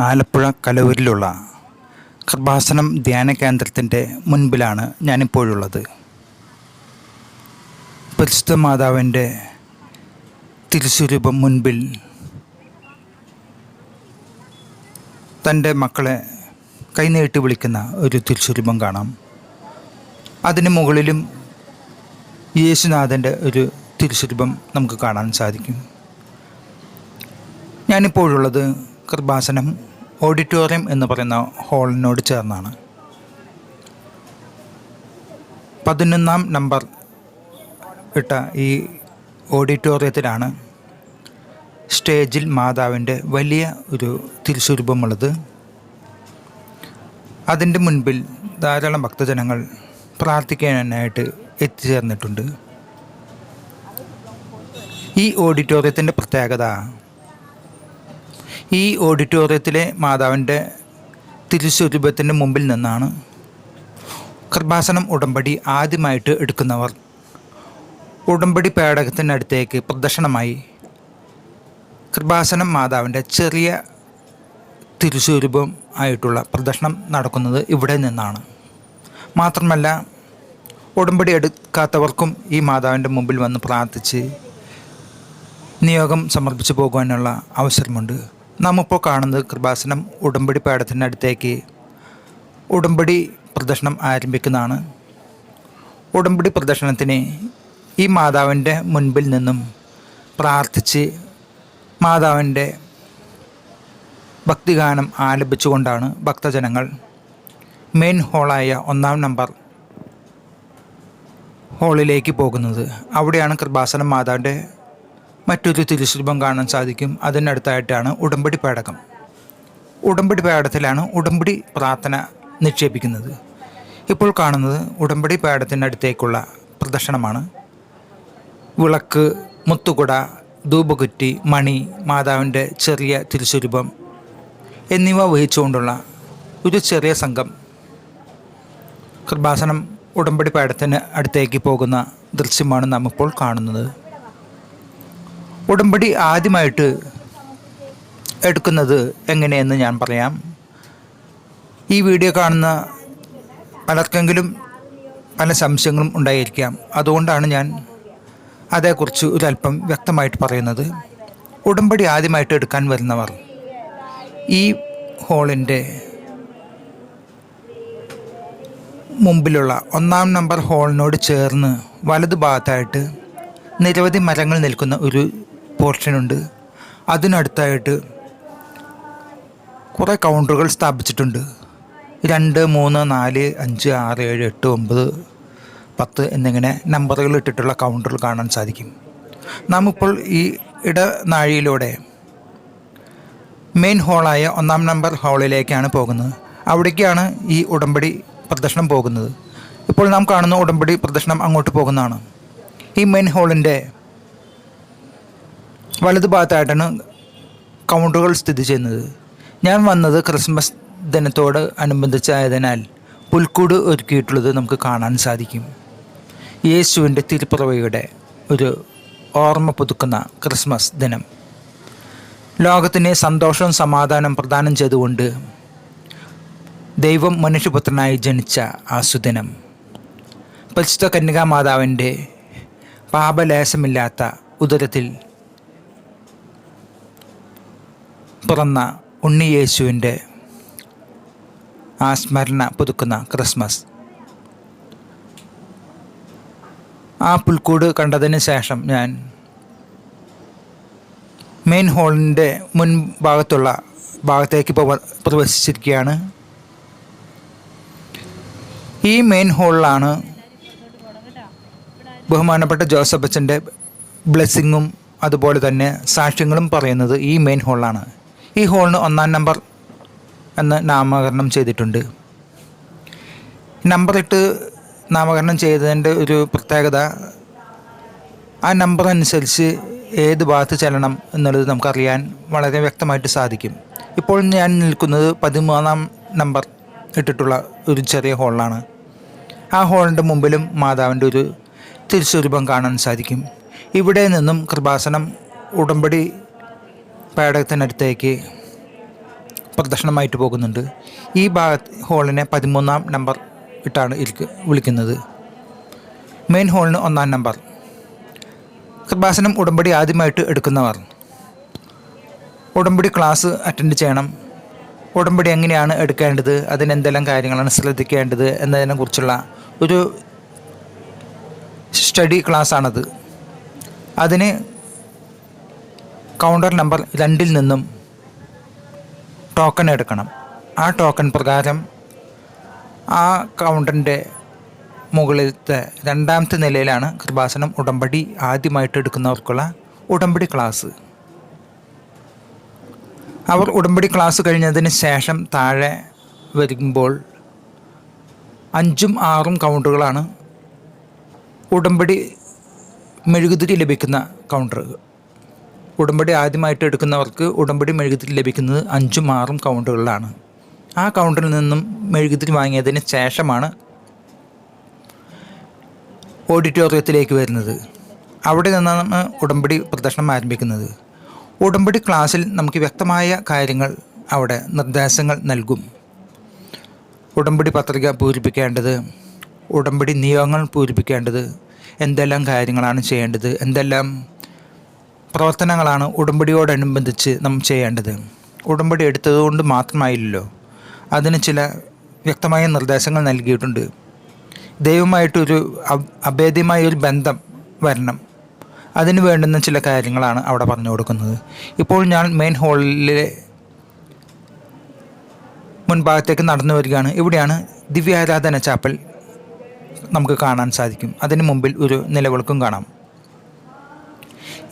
ആലപ്പുഴ കലൂരിലുള്ള കൃപാസനം ധ്യാന കേന്ദ്രത്തിന്റെ മുൻപിലാണ് ഞാനിപ്പോഴുള്ളത്. പരിശുദ്ധ മാതാവിന്റെ തിരുസ്വരൂപം മുൻപിൽ തന്റെ മക്കളെ കൈനീട്ടി വിളിക്കുന്ന ഒരു തിരുസ്വരൂപം കാണാം. അതിന് മുകളിലും യേശുനാഥന്റെ ഒരു തിരുസ്വരൂപം നമുക്ക് കാണാൻ സാധിക്കും. ഞാനിപ്പോഴുള്ളത് കൃപാസനം ഓഡിറ്റോറിയം എന്ന് പറയുന്ന ഹാളിനോട് ചേർന്നാണ്. പതിനൊന്നാം നമ്പർ ഇട്ട ഈ ഓഡിറ്റോറിയത്തിലാണ് സ്റ്റേജിൽ മാതാവിന്റെ വലിയ ഒരു തിരുസ്വരൂപമുള്ളത്. അതിന്റെ മുൻപിൽ ധാരാളം ഭക്തജനങ്ങൾ പ്രാർത്ഥിക്കാനായിട്ട് എത്തിച്ചേർന്നിട്ടുണ്ട്. ഈ ഓഡിറ്റോറിയത്തിന്റെ പ്രത്യേകത ഈ ഓഡിറ്റോറിയത്തിലെ മാതാവിന്റെ തിരുസ്വരൂപത്തിന് മുമ്പിൽ നിന്നാണ് കൃപാസനം ഉടമ്പടി ആദ്യമായിട്ട് എടുക്കുന്നവർ ഉടമ്പടി പേടകത്തിനടുത്തേക്ക് പ്രദർശനമായി കൃപാസനം മാതാവിന്റെ ചെറിയ തിരുസ്വരൂപം ആയിട്ടുള്ള പ്രദർശനം നടക്കുന്നത് ഇവിടെ നിന്നാണ്. മാത്രമല്ല ഉടമ്പടി എടുക്കാത്തവർക്കും ഈ മാതാവിന്റെ മുമ്പിൽ വന്ന് പ്രാർത്ഥിച്ച് നിയോഗം സമർപ്പിച്ചു പോകുവാനുള്ള അവസരമുണ്ട്. നാം ഇപ്പോൾ കാണുന്നത് കൃപാസനം ഉടമ്പടി അടുത്തേക്ക് ഉടമ്പടി പ്രദർശനം ആരംഭിക്കുന്നതാണ്. ഉടമ്പടി പ്രദർശനത്തിന് ഈ മാതാവിന്റെ മുൻപിൽ നിന്നും പ്രാർത്ഥിച്ച് മാതാവിന്റെ ഭക്തിഗാനം ആലപിച്ചുകൊണ്ടാണ് ഭക്തജനങ്ങൾ മെയിൻ ഹോളായ ഒന്നാം നമ്പർ ഹോളിലേക്ക് പോകുന്നത്. അവിടെയാണ് കൃപാസനം മാതാവിന്റെ മറ്റൊരു തിരുശില്പം കാണാൻ സാധിക്കും. അതിനടുത്തായിട്ടാണ് ഉടമ്പടി പേടകം. ഉടമ്പടി പേടത്തിലാണ് ഉടമ്പടി പ്രാർത്ഥന നിക്ഷേപിക്കുന്നത്. ഇപ്പോൾ കാണുന്നത് ഉടമ്പടി പേടത്തിനടുത്തേക്കുള്ള പ്രദർശനമാണ്. വിളക്ക് മുത്തുകുട ധൂപകുറ്റി മണി മാതാവിന്റെ ചെറിയ തിരുസ്വരൂപം എന്നിവ വഹിച്ചുകൊണ്ടുള്ള ഒരു ചെറിയ സംഘം കൃപാസനം ഉടമ്പടി പേടത്തിന് അടുത്തേക്ക് പോകുന്ന ദൃശ്യമാണ് നാം ഇപ്പോൾ കാണുന്നത്. ഉടമ്പടി ആദ്യമായിട്ട് എടുക്കുന്നത് എങ്ങനെയെന്ന് ഞാൻ പറയാം. ഈ വീഡിയോ കാണുന്ന പലർക്കെങ്കിലും പല സംശയങ്ങളും ഉണ്ടായിരിക്കാം. അതുകൊണ്ടാണ് ഞാൻ അതേക്കുറിച്ച് ഒരല്പം വ്യക്തമായിട്ട് പറയുന്നത്. ഉടമ്പടി ആദ്യമായിട്ട് എടുക്കാൻ വരുന്നവർ ഈ ഹോളിന്റെ മുമ്പിലുള്ള ഒന്നാം നമ്പർ ഹോളിനോട് ചേർന്ന് വലതു ഭാഗത്തായിട്ട് നിരവധി മരങ്ങൾ നിൽക്കുന്ന ഒരു പോർഷനുണ്ട് അതിനടുത്തായിട്ട് കുറേ കൗണ്ടറുകൾ സ്ഥാപിച്ചിട്ടുണ്ട്. രണ്ട് മൂന്ന് നാല് അഞ്ച് ആറ് ഏഴ് എട്ട് ഒമ്പത് പത്ത് എന്നിങ്ങനെ നമ്പറുകൾ ഇട്ടിട്ടുള്ള കൗണ്ടറുകൾ കാണാൻ സാധിക്കും. നാം ഇപ്പോൾ ഈ ഇടനാഴിയിലൂടെ മെയിൻ ഹോളായ ഒന്നാം നമ്പർ ഹാളിലേക്കാണ് പോകുന്നത്. അവിടേക്കാണ് ഈ ഉടമ്പടി പ്രദർശനം പോകുന്നത്. ഇപ്പോൾ നാം കാണുന്ന ഉടമ്പടി പ്രദർശനം അങ്ങോട്ട് പോകുന്നതാണ്. ഈ മെയിൻ ഹാളിന്റെ വലതു ഭാഗത്തായിട്ടാണ് കൗണ്ടറുകൾ സ്ഥിതി ചെയ്യുന്നത്. ഞാൻ വന്നത് ക്രിസ്മസ് ദിനത്തോട് അനുബന്ധിച്ചായതിനാൽ പുൽക്കൂട് ഒരുക്കിയിട്ടുള്ളത് നമുക്ക് കാണാൻ സാധിക്കും. യേശുവിന്റെ തിരുപ്പിറവയുടെ ഒരു ഓർമ്മ പുതുക്കുന്ന ക്രിസ്മസ് ദിനം. ലോകത്തിന് സന്തോഷവും സമാധാനം പ്രദാനം ചെയ്തുകൊണ്ട് ദൈവം മനുഷ്യപുത്രനായി ജനിച്ച ആ സുദിനം. പരിശുദ്ധ കന്യകാമാതാവിന്റെ പാപലേശമില്ലാത്ത ഉദരത്തിൽ പിറന്ന ഉണ്ണിയേശുവിന്റെ ആ സ്മരണ പുതുക്കുന്ന ക്രിസ്മസ്. ആ പുൽക്കൂട് കണ്ടതിന് ശേഷം ഞാൻ മെയിൻ ഹാളിന്റെ മുൻഭാഗത്തുള്ള ഭാഗത്തേക്ക് ഇപ്പോൾ പ്രവേശിച്ചിരിക്കുകയാണ്. ഈ മെയിൻ ഹോളിലാണ് ബഹുമാനപ്പെട്ട ജോസഫ് അച്ഛന്റെ ബ്ലെസ്സിങ്ങും അതുപോലെ തന്നെ സാക്ഷ്യങ്ങളും പറയുന്നത് ഈ മെയിൻ ഹാളിലാണ്. ഈ ഹോളിന് ഒന്നാം നമ്പർ എന്ന് നാമകരണം ചെയ്തിട്ടുണ്ട്. നമ്പർ ഇട്ട് നാമകരണം ചെയ്തതിന്റെ ഒരു പ്രത്യേകത ആ നമ്പർ അനുസരിച്ച് ഏത് ഭാഗത്ത് ചെല്ലണം എന്നുള്ളത് നമുക്കറിയാൻ വളരെ വ്യക്തമായിട്ട് സാധിക്കും. ഇപ്പോൾ ഞാൻ നിൽക്കുന്നത് പതിമൂന്നാം നമ്പർ ഇട്ടിട്ടുള്ള ഒരു ചെറിയ ഹോളിലാണ്. ആ ഹോളിന്റെ മുമ്പിലും മാതാവിന്റെ ഒരു തിരുസ്വരൂപം കാണാൻ സാധിക്കും. ഇവിടെ നിന്നും കൃപാസനം ഉടമ്പടി പേടകത്തിനടുത്തേക്ക് പ്രദക്ഷിണമായിട്ട് പോകുന്നുണ്ട്. ഈ ഭാഗ ഹോളിനെ പതിമൂന്നാം നമ്പർ ഇട്ടാണ് ഇരിക്ക വിളിക്കുന്നത്. മെയിൻ ഹോളിന് ഒന്നാം നമ്പർ. കൃപാസനം ഉടമ്പടി ആദ്യമായിട്ട് എടുക്കുന്നവർ. ഉടമ്പടി ക്ലാസ് അറ്റൻഡ് ചെയ്യണം. ഉടമ്പടി എങ്ങനെയാണ് എടുക്കേണ്ടത്? അതിനെന്തെല്ലാം കാര്യങ്ങളാണ് ശ്രദ്ധിക്കേണ്ടത്? എന്നതിനെ കുറിച്ചുള്ള ഒരു സ്റ്റഡി ക്ലാസ്സാണത്. അതിന് കൗണ്ടർ നമ്പർ രണ്ടിൽ നിന്നും ടോക്കൺ എടുക്കണം. ആ ടോക്കൺ പ്രകാരം ആ കൗണ്ടറിന്റെ മുകളിലത്തെ രണ്ടാമത്തെ നിലയിലാണ് കൃപാസനം ഉടമ്പടി ആദ്യമായിട്ട് എടുക്കുന്നവർക്കുള്ള ഉടമ്പടി ക്ലാസ് അവർ ഉടമ്പടി ക്ലാസ് കഴിഞ്ഞതിന് ശേഷം താഴെ വരുമ്പോൾ അഞ്ചും ആറും കൗണ്ടറുകളാണ് ഉടമ്പടി മെഴുകുതിരി ലഭിക്കുന്ന കൗണ്ടർ ഉടമ്പടി ആദ്യമായിട്ട് എടുക്കുന്നവർക്ക് ഉടമ്പടി മെഴുകുതിരി ലഭിക്കുന്നത് അഞ്ചും ആറും കൗണ്ടറുകളിലാണ്. ആ കൗണ്ടറിൽ നിന്നും മെഴുകുതിരി വാങ്ങിയതിന് ശേഷമാണ് ഓഡിറ്റോറിയത്തിലേക്ക് വരുന്നത്. അവിടെ നിന്നാണ് ഉടമ്പടി പ്രദർശനം ആരംഭിക്കുന്നത്. ഉടമ്പടി ക്ലാസ്സിൽ നമുക്ക് വ്യക്തമായ കാര്യങ്ങൾ അവിടെ നിർദ്ദേശങ്ങൾ നൽകും. ഉടമ്പടി പത്രിക പൂരിപ്പിക്കേണ്ടത് ഉടമ്പടി നിയമങ്ങൾ പൂരിപ്പിക്കേണ്ടത് എന്തെല്ലാം കാര്യങ്ങളാണ് ചെയ്യേണ്ടത് എന്തെല്ലാം പ്രവർത്തനങ്ങളാണ് ഉടമ്പടിയോടനുബന്ധിച്ച് നാം ചെയ്യേണ്ടത്. ഉടമ്പടി എടുത്തതുകൊണ്ട് മാത്രമായില്ലല്ലോ. അതിന് ചില വ്യക്തമായ നിർദ്ദേശങ്ങൾ നൽകിയിട്ടുണ്ട്. ദൈവമായിട്ടൊരു അഭ- അഭേദ്യമായ ഒരു ബന്ധം വരണം. അതിന് വേണ്ടുന്ന ചില കാര്യങ്ങളാണ് അവിടെ പറഞ്ഞു കൊടുക്കുന്നത്. ഇപ്പോൾ ഞാൻ മെയിൻ ഹാളിലെ മുൻഭാഗത്തേക്ക് നടന്നു വരികയാണ്. ഇവിടെയാണ് ദിവ്യാരാധന ചാപ്പൽ നമുക്ക് കാണാൻ സാധിക്കും. അതിന് മുമ്പിൽ ഒരു നിലവിളക്കും കാണാം.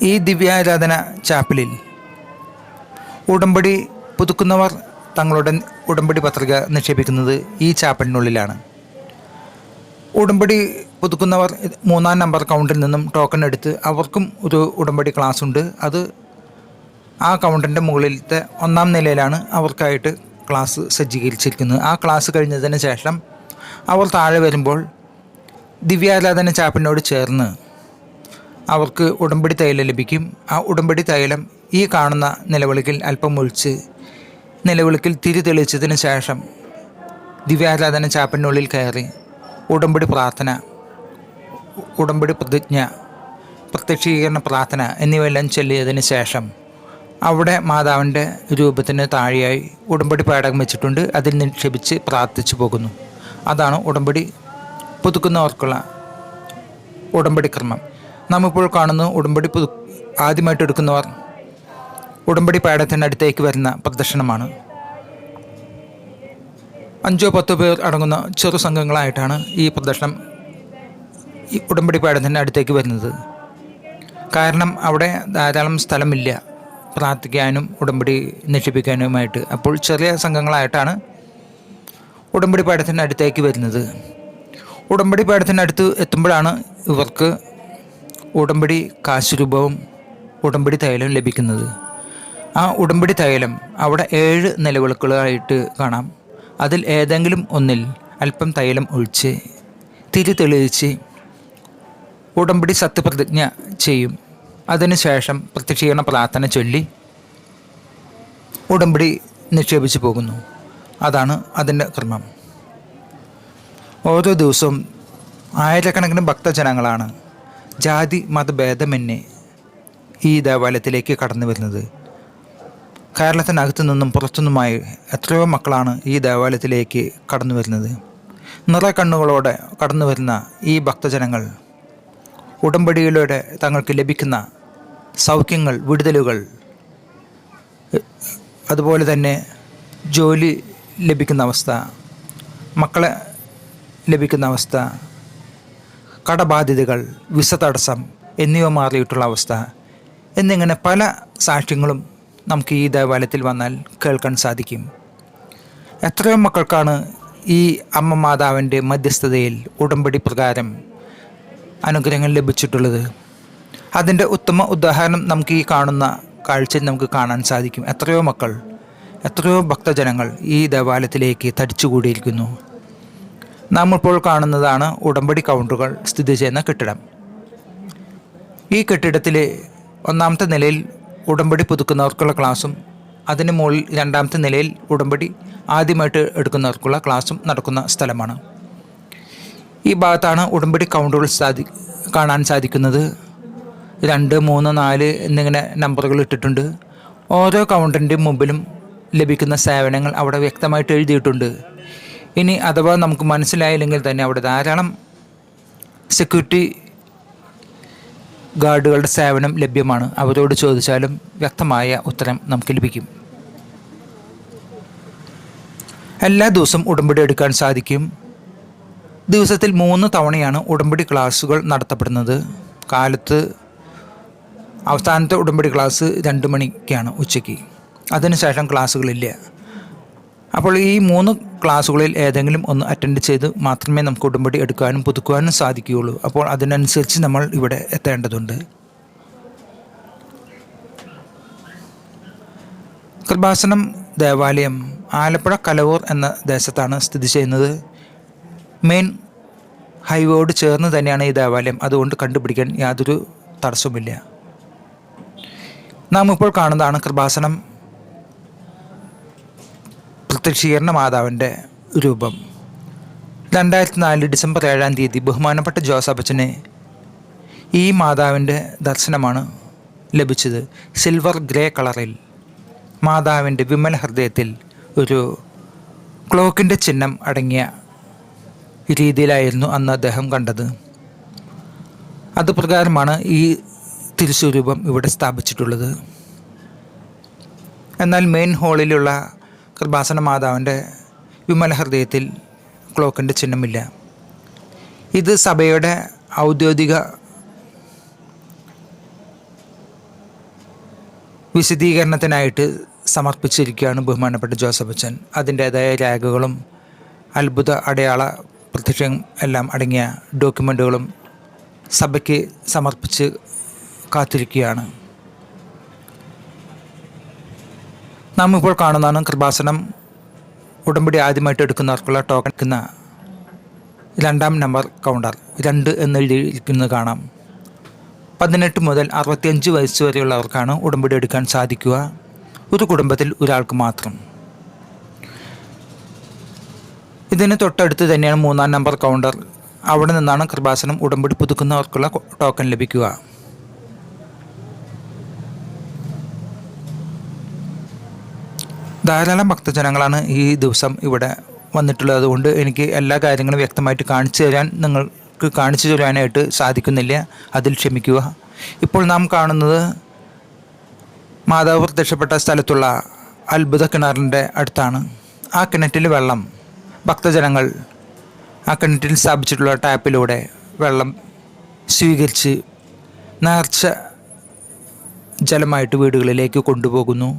ഈ ദിവ്യാരാധന ചാപ്പലിൽ ഉടമ്പടി പുതുക്കുന്നവർ തങ്ങളുടെ ഉടമ്പടി പത്രിക നിക്ഷേപിക്കുന്നത് ഈ ചാപ്പലിനുള്ളിലാണ്. ഉടമ്പടി പുതുക്കുന്നവർ മൂന്നാം നമ്പർ കൗണ്ടിൽ നിന്നും ടോക്കൺ എടുത്ത് അവർക്കും ഒരു ഉടമ്പടി ക്ലാസ് ഉണ്ട്. അത് ആ കൗണ്ടറിന്റെ മുകളിലത്തെ ഒന്നാം നിലയിലാണ് അവർക്കായിട്ട് ക്ലാസ് സജ്ജീകരിച്ചിരിക്കുന്നത്. ആ ക്ലാസ് കഴിഞ്ഞതിന് ശേഷം അവർ താഴെ വരുമ്പോൾ ദിവ്യാരാധന ചാപ്പലിനോട് ചേർന്ന് അവർക്ക് ഉടമ്പടി തൈലം ലഭിക്കും. ആ ഉടമ്പടി തൈലം ഈ കാണുന്ന നിലവിളിക്കിൽ അല്പം ഒഴിച്ച് നിലവിളിക്കിൽ തിരി തെളിച്ചതിന് ശേഷം ദിവ്യാരാധന ചാപ്പിനുള്ളിൽ കയറി ഉടമ്പടി പ്രാർത്ഥന ഉടമ്പടി പ്രതിജ്ഞ പ്രത്യക്ഷീകരണ പ്രാർത്ഥന എന്നിവയെല്ലാം ചൊല്ലിയതിന് ശേഷം അവിടെ മാതാവിന്റെ രൂപത്തിന് താഴെയായി ഉടമ്പടി പാടകം വെച്ചിട്ടുണ്ട്. അതിൽ നിക്ഷേപിച്ച് പ്രാർത്ഥിച്ചു പോകുന്നു. അതാണ് ഉടമ്പടി പുതുക്കുന്നവർക്കുള്ള ഉടമ്പടി ക്രമം. നാം ഇപ്പോൾ കാണുന്നു ഉടമ്പടി പുതു ആദ്യമായിട്ട് എടുക്കുന്നവർ ഉടമ്പടി പേടത്തിന്റെ അടുത്തേക്ക് വരുന്ന പ്രദർശനമാണ്. അഞ്ചോ പത്തോ പേർ അടങ്ങുന്ന ചെറു സംഘങ്ങളായിട്ടാണ് ഈ പ്രദർശനം ഈ ഉടമ്പടി പാടത്തിന്റെ അടുത്തേക്ക് വരുന്നത്. കാരണം അവിടെ ധാരാളം സ്ഥലമില്ല. പ്രാർത്ഥിക്കാനും ഉടമ്പടി നിക്ഷേപിക്കാനുമായിട്ട് അപ്പോൾ ചെറിയ സംഘങ്ങളായിട്ടാണ് ഉടമ്പടി പാടത്തിന്റെ അടുത്തേക്ക് വരുന്നത്. ഉടമ്പടി പാടത്തിന്റെ അടുത്ത് എത്തുമ്പോഴാണ് ഇവർക്ക് ഉടമ്പടി കാശുരൂപവും ഉടമ്പടി തൈലവും ലഭിക്കുന്നത്. ആ ഉടമ്പടി തൈലം അവിടെ ഏഴ് നിലവിളക്കുകളായിട്ട് കാണാം. അതിൽ ഏതെങ്കിലും ഒന്നിൽ അല്പം തൈലം ഒഴിച്ച് തിരി തെളിയിച്ച് ഉടമ്പടി സത്യപ്രതിജ്ഞ ചെയ്യും. അതിനുശേഷം പ്രത്യക്ഷീകരണ പ്രാർത്ഥന ചൊല്ലി ഉടമ്പടി നിക്ഷേപിച്ചു പോകുന്നു. അതാണ് അതിന്റെ ക്രമം. ഓരോ ദിവസവും ആയിരക്കണക്കിന് ഭക്തജനങ്ങളാണ് ജാതി മതഭേദമന്യേ ഈ ദേവാലയത്തിലേക്ക് കടന്നു വരുന്നത്. കേരളത്തിനകത്തു നിന്നും പുറത്തുനിന്നുമായി എത്രയോ മക്കളാണ് ഈ ദേവാലയത്തിലേക്ക് കടന്നു വരുന്നത്. നിറകണ്ണുകളോടെ കടന്നു വരുന്ന ഈ ഭക്തജനങ്ങൾ ഉടമ്പടിയിലൂടെ തങ്ങൾക്ക് ലഭിക്കുന്ന സൗഖ്യങ്ങൾ വിടുതലുകൾ അതുപോലെ തന്നെ ജോലി ലഭിക്കുന്ന അവസ്ഥ മക്കളെ ലഭിക്കുന്ന അവസ്ഥ കടബാധ്യതകൾ വിസ തടസ്സം എന്നിവ മാറിയിട്ടുള്ള അവസ്ഥ. എന്നിങ്ങനെ പല സാക്ഷ്യങ്ങളും നമുക്ക് ഈ ദേവാലയത്തിൽ വന്നാൽ കേൾക്കാൻ സാധിക്കും. എത്രയോ മക്കൾക്കാണ് ഈ അമ്മ മാതാവിന്റെ മധ്യസ്ഥതയിൽ ഉടമ്പടി പ്രകാരം അനുഗ്രഹങ്ങൾ ലഭിച്ചിട്ടുള്ളത്. അതിന്റെ ഉത്തമ ഉദാഹരണം നമുക്ക് ഈ കാണുന്ന കാഴ്ചയിൽ നമുക്ക് കാണാൻ സാധിക്കും. എത്രയോ മക്കൾ എത്രയോ ഭക്തജനങ്ങൾ ഈ ദേവാലയത്തിലേക്ക് തടിച്ചുകൂടിയിരിക്കുന്നു. നാം ഇപ്പോൾ കാണുന്നതാണ് ഉടമ്പടി കൗണ്ടറുകൾ സ്ഥിതി ചെയ്യുന്ന കെട്ടിടം. ഈ കെട്ടിടത്തിലെ ഒന്നാമത്തെ നിലയിൽ ഉടമ്പടി പുതുക്കുന്നവർക്കുള്ള ക്ലാസ്സും അതിന് മുകളിൽ രണ്ടാമത്തെ നിലയിൽ ഉടമ്പടി ആദ്യമായിട്ട് എടുക്കുന്നവർക്കുള്ള ക്ലാസ്സും നടക്കുന്ന സ്ഥലമാണ്. ഈ ഭാഗത്താണ് ഉടമ്പടി കൗണ്ടറുകൾ സാധി കാണാൻ സാധിക്കുന്നത്. രണ്ട് മൂന്ന് നാല് എന്നിങ്ങനെ നമ്പറുകൾ ഇട്ടിട്ടുണ്ട്. ഓരോ കൗണ്ടറിന്റെയും മുമ്പിലും ലഭിക്കുന്ന സേവനങ്ങൾ അവിടെ വ്യക്തമായിട്ട് എഴുതിയിട്ടുണ്ട്. ഇനി അഥവാ നമുക്ക് മനസ്സിലായില്ലെങ്കിൽ തന്നെ അവിടെ ധാരാളം സെക്യൂരിറ്റി ഗാർഡുകളുടെ സേവനം ലഭ്യമാണ്. അവരോട് ചോദിച്ചാലും വ്യക്തമായ ഉത്തരം നമുക്ക് ലഭിക്കും. എല്ലാ ദിവസവും ഉടമ്പടി എടുക്കാൻ സാധിക്കും. ദിവസത്തിൽ മൂന്ന് തവണയാണ് ഉടമ്പടി ക്ലാസ്സുകൾ നടത്തപ്പെടുന്നത്. കാലത്ത് അവസാനത്തെ ഉടമ്പടി ക്ലാസ് രണ്ട് മണിക്കാണ് ഉച്ചയ്ക്ക്. അതിനുശേഷം ക്ലാസ്സുകളില്ല. അപ്പോൾ ഈ മൂന്ന് ക്ലാസ്സുകളിൽ ഏതെങ്കിലും ഒന്ന് അറ്റൻഡ് ചെയ്ത് മാത്രമേ നമുക്ക് ഉടമ്പടി എടുക്കാനും പുതുക്കുവാനും സാധിക്കുകയുള്ളൂ. അപ്പോൾ അതിനനുസരിച്ച് നമ്മൾ ഇവിടെ എത്തേണ്ടതുണ്ട്. കൃപാസനം ദേവാലയം ആലപ്പുഴ കലവൂർ എന്ന ദേശത്താണ് സ്ഥിതി ചെയ്യുന്നത്. മെയിൻ ഹൈവേയോട് ചേർന്ന് തന്നെയാണ് ഈ ദേവാലയം. അതുകൊണ്ട് കണ്ടുപിടിക്കാൻ യാതൊരു തടസ്സവുമില്ല. നാം ഇപ്പോൾ കാണുന്നതാണ് കൃപാസനം പ്രത്യക്ഷീകരണ മാതാവിന്റെ രൂപം. രണ്ടായിരത്തി നാല് ഡിസംബർ ഏഴാം തീയതി ബഹുമാനപ്പെട്ട ജോസഫച്ചന് ഈ മാതാവിന്റെ ദർശനമാണ് ലഭിച്ചത്. സിൽവർ ഗ്രേ കളറിൽ മാതാവിന്റെ വിമല ഹൃദയത്തിൽ ഒരു ക്ലോക്കിന്റെ ചിഹ്നം അടങ്ങിയ രീതിയിലായിരുന്നു അന്ന് അദ്ദേഹം കണ്ടത്. അതുപ്രകാരമാണ് ഈ തിരുസ്വരൂപം ഇവിടെ സ്ഥാപിച്ചിട്ടുള്ളത്. എന്നാൽ മെയിൻ ഹാളിലുള്ള കൃപാസന മാതാവിന്റെ വിമല ഹൃദയത്തിൽ ക്ലോക്കിന്റെ ചിഹ്നമില്ല. ഇത് സഭയുടെ ഔദ്യോഗിക വിശദീകരണത്തിനായിട്ട് സമർപ്പിച്ചിരിക്കുകയാണ് ബഹുമാനപ്പെട്ട ജോസഫ് അച്ഛൻ. അതിന്റേതായ രേഖകളും അത്ഭുത അടയാള പ്രത്യക്ഷം എല്ലാം അടങ്ങിയ ഡോക്യുമെന്റുകളും സഭയ്ക്ക് സമർപ്പിച്ച് കാത്തിരിക്കുകയാണ്. നാം ഇപ്പോൾ കാണുന്നതാണ് കൃപാസനം ഉടമ്പടി ആദ്യമായിട്ട് എടുക്കുന്നവർക്കുള്ള ടോക്കൺ എടുക്കുന്ന രണ്ടാം നമ്പർ കൗണ്ടർ രണ്ട് എന്നെഴുതിയിരിക്കുന്നത് കാണാം. പതിനെട്ട് മുതൽ അറുപത്തിയഞ്ച് വയസ്സ് വരെയുള്ളവർക്കാണ് ഉടമ്പടി എടുക്കാൻ സാധിക്കുക. ഒരു കുടുംബത്തിൽ ഒരാൾക്ക് മാത്രം. ഇതിന് തൊട്ടടുത്ത് തന്നെയാണ് മൂന്നാം നമ്പർ കൗണ്ടർ അവിടെ നിന്നാണ് കൃപാസനം ഉടമ്പടി പുതുക്കുന്നവർക്കുള്ള ടോക്കൺ ലഭിക്കുക. ധാരാളം ഭക്തജനങ്ങളാണ് ഈ ദിവസം ഇവിടെ വന്നിട്ടുള്ളത്. അതുകൊണ്ട് എനിക്ക് എല്ലാ കാര്യങ്ങളും വ്യക്തമായിട്ട് കാണിച്ചു തരാൻ നിങ്ങൾക്ക് കാണിച്ചു തരാനായിട്ട് സാധിക്കുന്നില്ല. അതിൽ ക്ഷമിക്കുക. ഇപ്പോൾ നാം കാണുന്നത് മാതാവ് പ്രത്യക്ഷപ്പെട്ട സ്ഥലത്തുള്ള അത്ഭുത കിണറിന്റെ അടുത്താണ്. ആ കിണറ്റിൽ വെള്ളം ഭക്തജനങ്ങൾ ആ കിണറ്റിൽ സ്ഥാപിച്ചിട്ടുള്ള ടാപ്പിലൂടെ വെള്ളം സ്വീകരിച്ച് നേർച്ച ജലമായിട്ട് വീടുകളിലേക്ക് കൊണ്ടുപോകുന്നു.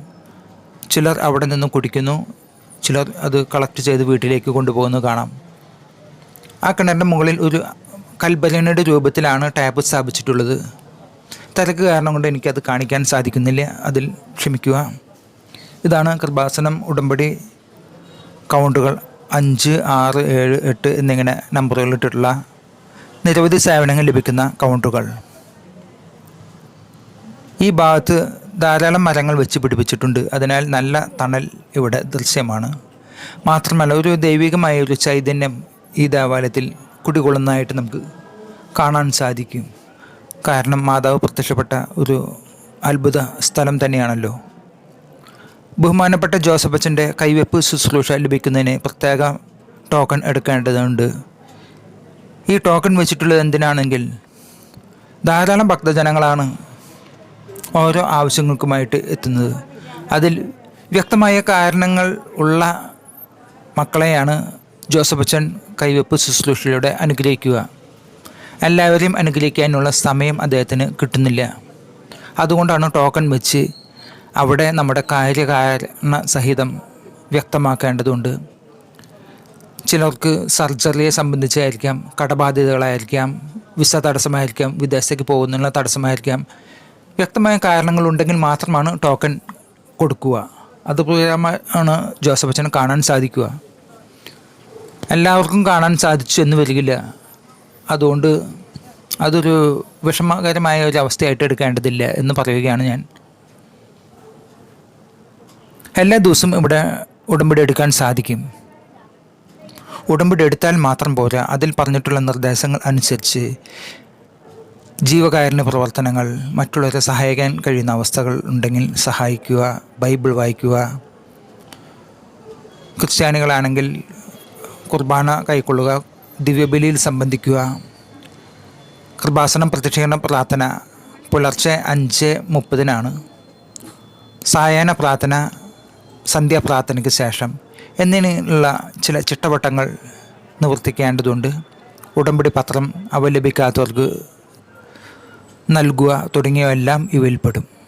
ചിലർ അവിടെ നിന്ന് കുടിക്കുന്നു. ചിലർ അത് കളക്ട് ചെയ്ത് വീട്ടിലേക്ക് കൊണ്ടുപോകുന്നു കാണാം. ആ കിണറിന്റെ മുകളിൽ ഒരു കൽബലിനയുടെ രൂപത്തിലാണ് ടാപ്പ് സ്ഥാപിച്ചിട്ടുള്ളത്. തിരക്ക് കാരണം കൊണ്ട് എനിക്കത് കാണിക്കാൻ സാധിക്കുന്നില്ല. അതിൽ ക്ഷമിക്കുക. ഇതാണ് കൃപാസനം ഉടമ്പടി കൗണ്ടുകൾ അഞ്ച് ആറ് ഏഴ് എട്ട് എന്നിങ്ങനെ നമ്പറുകൾ ഇട്ടിട്ടുള്ള നിരവധി സേവനങ്ങൾ ലഭിക്കുന്ന കൗണ്ടുകൾ. ഈ ഭാഗത്ത് ധാരാളം മരങ്ങൾ വെച്ച് പിടിപ്പിച്ചിട്ടുണ്ട്. അതിനാൽ നല്ല തണൽ ഇവിടെ ദൃശ്യമാണ്. മാത്രമല്ല ഒരു ദൈവികമായ ഒരു ചൈതന്യം ഈ ദേവാലയത്തിൽ കുടികൊള്ളുന്നതായിട്ട് നമുക്ക് കാണാൻ സാധിക്കും. കാരണം മാതാവ് പ്രത്യക്ഷപ്പെട്ട ഒരു അത്ഭുത സ്ഥലം തന്നെയാണല്ലോ. ബഹുമാനപ്പെട്ട ജോസഫ് അച്ഛന്റെ കൈവെപ്പ് ശുശ്രൂഷ ലഭിക്കുന്നതിന് പ്രത്യേക ടോക്കൺ എടുക്കേണ്ടതുണ്ട്. ഈ ടോക്കൺ വെച്ചിട്ടുള്ളത് എന്തിനാണെങ്കിൽ ധാരാളം ഭക്തജനങ്ങളാണ് ഓരോ ആവശ്യങ്ങൾക്കുമായിട്ട് എത്തുന്നത്. അതിൽ വ്യക്തമായ കാരണങ്ങൾ ഉള്ള മക്കളെയാണ് ജോസഫ് അച്ഛൻ കൈവെപ്പ് ശുശ്രൂഷയിലൂടെ അനുഗ്രഹിക്കുക. എല്ലാവരെയും അനുഗ്രഹിക്കാനുള്ള സമയം അദ്ദേഹത്തിന് കിട്ടുന്നില്ല. അതുകൊണ്ടാണ് ടോക്കൺ വെച്ച് അവിടെ നമ്മുടെ കാര്യകാരണ സഹിതം വ്യക്തമാക്കേണ്ടതുണ്ട്. ചിലർക്ക് സർജറിയെ സംബന്ധിച്ചായിരിക്കാം കടബാധ്യതകളായിരിക്കാം വിസ തടസ്സമായിരിക്കാം വിദേശത്തേക്ക് പോകുന്നുള്ള തടസ്സമായിരിക്കാം വ്യക്തമായ കാരണങ്ങളുണ്ടെങ്കിൽ മാത്രമാണ് ടോക്കൺ കൊടുക്കുക. അതുപ്രകാരമാണ് ജോസഫ് അച്ഛനെ കാണാൻ സാധിക്കുക. എല്ലാവർക്കും കാണാൻ സാധിച്ചു എന്ന് വരികില്ല. അതുകൊണ്ട് അതൊരു വിഷമകരമായ ഒരു അവസ്ഥയായിട്ട് എടുക്കേണ്ടതില്ല എന്ന് പറയുകയാണ് ഞാൻ. എല്ലാ ദിവസവും ഇവിടെ ഉടമ്പടി എടുക്കാൻ സാധിക്കും. ഉടമ്പടി എടുത്താൽ മാത്രം പോരാ. അതിൽ പറഞ്ഞിട്ടുള്ള നിർദ്ദേശങ്ങൾ അനുസരിച്ച് ജീവകാരുണ്യ പ്രവർത്തനങ്ങൾ മറ്റുള്ളവരെ സഹായിക്കാൻ കഴിയുന്ന അവസ്ഥകൾ ഉണ്ടെങ്കിൽ സഹായിക്കുക ബൈബിൾ വായിക്കുക. ക്രിസ്ത്യാനികളാണെങ്കിൽ കുർബാന കൈക്കൊള്ളുക ദിവ്യബലിയിൽ സംബന്ധിക്കുക. കൃപാസനം പ്രത്യക്ഷീകരണ പ്രാർത്ഥന. പുലർച്ചെ അഞ്ച് മുപ്പതിനാണ്. സായാഹ്ന പ്രാർത്ഥന സന്ധ്യാപ്രാർത്ഥനയ്ക്ക് ശേഷം എന്നിങ്ങനെയുള്ള ചില ചിട്ടവട്ടങ്ങൾ നിവർത്തിക്കേണ്ടതുണ്ട്. ഉടമ്പടി പത്രം അവ ലഭിക്കാത്തവർക്ക് നൽകുക തുടങ്ങിയവയെല്ലാം ഇവയിൽപ്പെടും.